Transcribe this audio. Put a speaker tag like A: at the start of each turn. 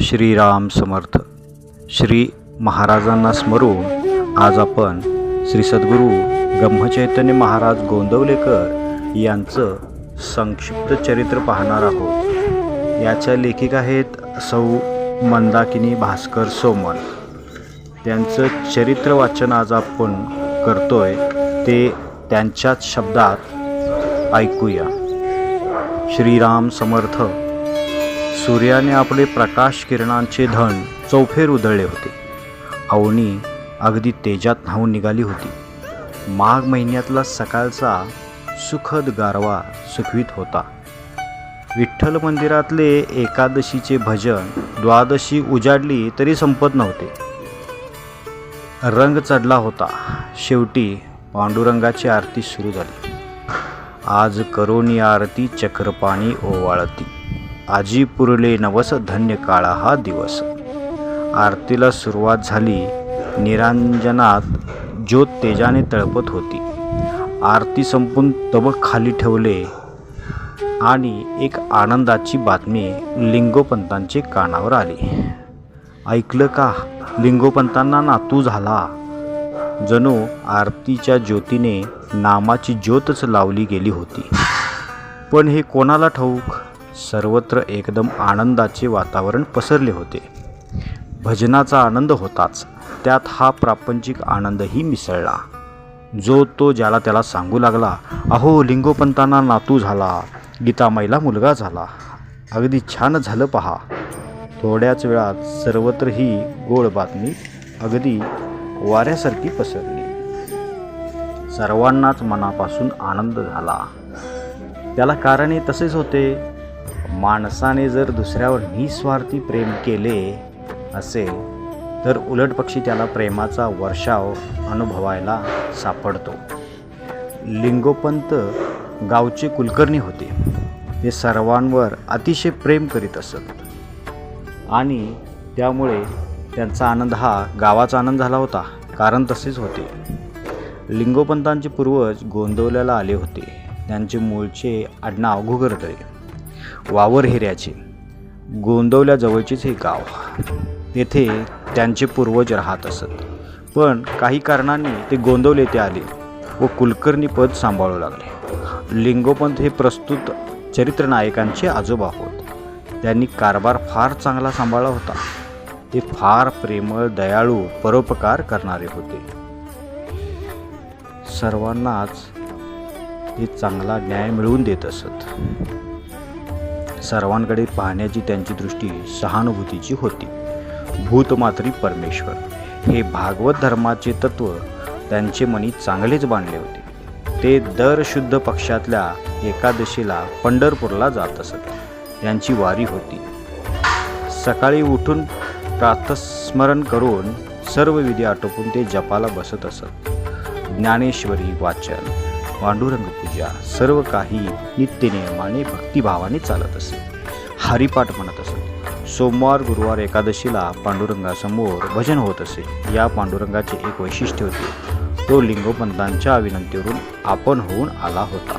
A: श्रीराम समर्थ. श्री महाराजांना स्मरून आज आपण श्री सद्गुरू ब्रह्मचैतन्य महाराज गोंदवलेकर यांचं संक्षिप्त चरित्र पाहणार आहोत. याच्या लेखिका आहेत सौ मंदाकिनी भास्कर सोमन. त्यांचं चरित्र वाचन आज आपण करतोय ते त्यांच्याच शब्दात ऐकूया. श्रीराम समर्थ. सूर्याने आपले प्रकाश किरणांचे धन चौफेर उधळले होते. अवनी अगदी तेजात न्हावून निघाली होती. माघ महिन्यातला सकाळचा सुखद गारवा सुखवीत होता. विठ्ठल मंदिरातले एकादशीचे भजन द्वादशी उजाडली तरी संपत नव्हते. रंग चढला होता. शेवटी पांडुरंगाची आरती सुरू झाली. आज करोनी आरती चक्रपाणी ओवाळती. आजी पुरले नवस धन्य काळा हा दिवस. आरतीला सुरुवात झाली निरांजनात ज्योत तेजाने तळपत होती. आरती संपून तबक खाली ठेवले आणि एक आनंदाची बातमी लिंगोपंतांचे कानावर आली. ऐकलं का? लिंगोपंतांना नातू झाला. जणू आरतीच्या ज्योतीने नामाची ज्योतच लावली गेली होती. पण हे कोणाला ठाऊक? सर्वत्र एकदम आनंदाचे वातावरण पसरले होते. भजनाचा आनंद होताच त्यात हा प्रापंचिक आनंदही मिसळला. जो तो ज्याला त्याला सांगू लागला अहो लिंगोपंतांना नातू झाला गीतामाईला मुलगा झाला अगदी छान झालं पहा. थोड्याच वेळात सर्वत्र ही गोड बातमी अगदी वाऱ्यासारखी पसरली. सर्वांनाच मनापासून आनंद झाला. त्याला कारणे तसेच होते. माणसाने जर दुसऱ्यावर निस्वार्थी प्रेम केले असेल तर उलट पक्षी त्याला प्रेमाचा वर्षाव अनुभवायला सापडतो. लिंगोपंत गावचे कुलकर्णी होते. ते सर्वांवर अतिशय प्रेम करीत असत. आणि त्यामुळे त्यांचा आनंद हा गावाचा आनंद झाला होता कारण तसेच होते. लिंगोपंतांचे पूर्वज गोंदवल्याला आले होते. त्यांचे मूळचे आडनाव घुगरतळे. वावर हिऱ्याचे गोंदवल्याजवळचेच हे गाव. तेथे त्यांचे पूर्वज राहत असत. पण काही कारणांनी ते गोंदवले येथे आले व कुलकर्णी पद सांभाळू लागले. लिंगोपंत हे प्रस्तुत चरित्रनायकांचे आजोबा होत. त्यांनी कारभार फार चांगला सांभाळला होता. ते फार प्रेमळ दयाळू परोपकार करणारे होते. सर्वांनाच ते चांगला न्याय मिळवून देत असत. सर्वांकडे पाहण्याची त्यांची दृष्टी सहानुभूतीची होती. भूतमात्री परमेश्वर हे भागवत धर्माचे तत्व त्यांचे मनी चांगलेच बांधले होते. ते दर शुद्ध पक्षातल्या एकादशीला पंढरपूरला जात असत. यांची वारी होती. सकाळी उठून प्रातस्मरण करून सर्व विधी आटोपून ते जपाला बसत असत. ज्ञानेश्वरी वाचन पांडुरंग पूजा सर्व काही नित्यनियमाने भक्तिभावाने चालत असे. हरिपाठ म्हणत असत सोमवार गुरुवार एकादशीला पांडुरंगासमोर भजन होत असे. या पांडुरंगाचे एक वैशिष्ट्य होते. तो लिंगोपंतांच्या विनंतीवरून आपण होऊन आला होता.